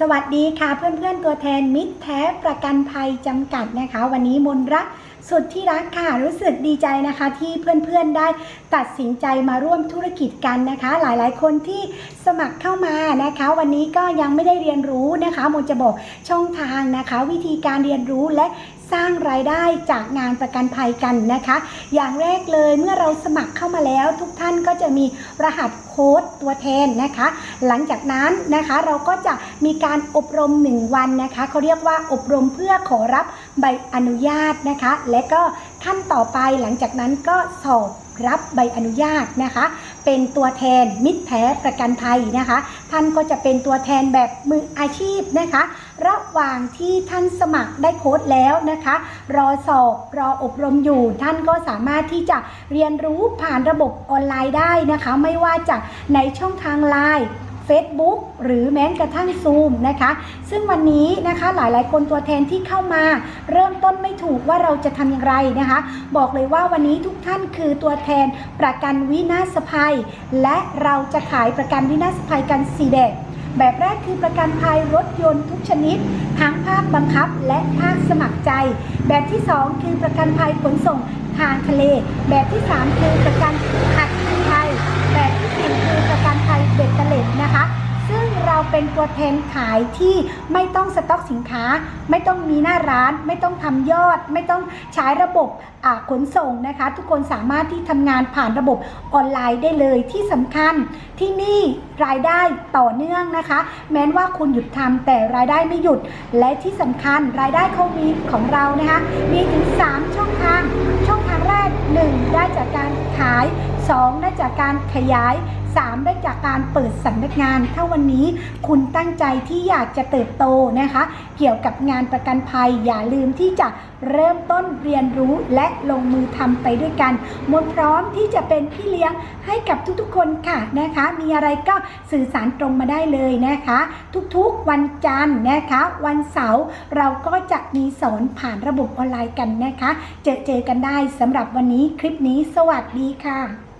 สวัสดีค่ะเพื่อนๆตัวแทนมิตรแท้ประกันภัยจำกัดนะคะ วันนี้มนรัก สุดที่รักค่ะ รู้สึกดีใจนะคะที่เพื่อนๆได้ตัดสินใจมาร่วมธุรกิจกันนะคะ หลายๆ คนที่สมัครเข้ามานะคะ วันนี้ก็ยังไม่ได้เรียนรู้นะคะมนจะบอกช่องทางนะคะ วิธีการเรียนรู้และสร้างรายได้จากงานประกันภัยกันนะคะ อย่างแรกเลยเมื่อเราสมัครเข้ามาแล้วทุกท่านก็จะมีรหัสโค้ดตัวแทนนะคะ หลังจากนั้นนะคะเราก็จะมีการอบรม 1 วันนะคะเขาเรียกว่าอบรมเพื่อขอรับ ใบอนุญาตนะคะ และก็ขั้นต่อไปหลังจากนั้นก็สอบรับใบอนุญาตนะคะ เป็นตัวแทนมิตรแท้ประกันภัยนะคะ ท่านก็จะเป็นตัวแทนแบบมืออาชีพนะคะ ระหว่างที่ท่านสมัครได้โค้ดแล้วนะคะ รอสอบรออบรมอยู่ ท่านก็สามารถที่จะเรียนรู้ผ่านระบบออนไลน์ได้นะคะ ไม่ว่าจะในช่องทางไลน์ Facebook หรือแม้กระทั่ง Zoom นะคะ ซึ่งวันนี้นะคะหลายๆ คนตัวแทนที่เข้ามา เริ่มต้นไม่ถูกว่าเราจะทำอย่างไรนะคะ บอกเลยว่าวันนี้ทุกท่านคือตัวแทนประกันวินาศภัย และเราจะขายประกันวินาศภัยกันสีแดงแบบแรกคือประกันภัยรถยนต์ทุกชนิด ทั้งภาคบังคับและภาคสมัครใจ แบบที่ 2 คือประกันภัยขนส่งทางทะเล แบบที่ 3 คือประกันอัคคีภัย แบบที่สี่คือประกันภัยเบ็ดเตล็ดนะคะ ซึ่ง เป็นตัวแทนขายที่ไม่ต้องสต็อกสินค้า ไม่ต้องมีหน้าร้าน ไม่ต้องทำยอด ไม่ต้องใช้ระบบขนส่งนะคะ ทุกคนสามารถที่ทำงานผ่านระบบออนไลน์ได้เลยที่สำคัญที่นี่รายได้ต่อเนื่องนะคะ แม้ว่าคุณหยุดทำแต่รายได้ไม่หยุด และที่สำคัญรายได้เขามีของเรานะคะ มีถึง 3 ช่องทาง ช่องทางแรก 1 ได้จากการขาย2 ได้จากการขยาย 3 ได้จากการเปิดสำนักงาน ถ้าวันนี้คุณตั้งใจที่อยากจะเติบโตนะคะ เกี่ยวกับงานประกันภัย อย่าลืมที่จะเริ่มต้นเรียนรู้และลงมือทำไปด้วยกันมนพร้อมที่จะเป็นพี่เลี้ยงให้กับทุกๆคนค่ะนะคะ มีอะไรก็สื่อสารตรงมาได้เลยนะคะ ทุกๆวันจันทร์นะคะ วันเสาร์เราก็จะมีสอนผ่านระบบออนไลน์กันนะคะ เจอเจอกันได้สำหรับวันนี้คลิปนี้สวัสดีค่ะ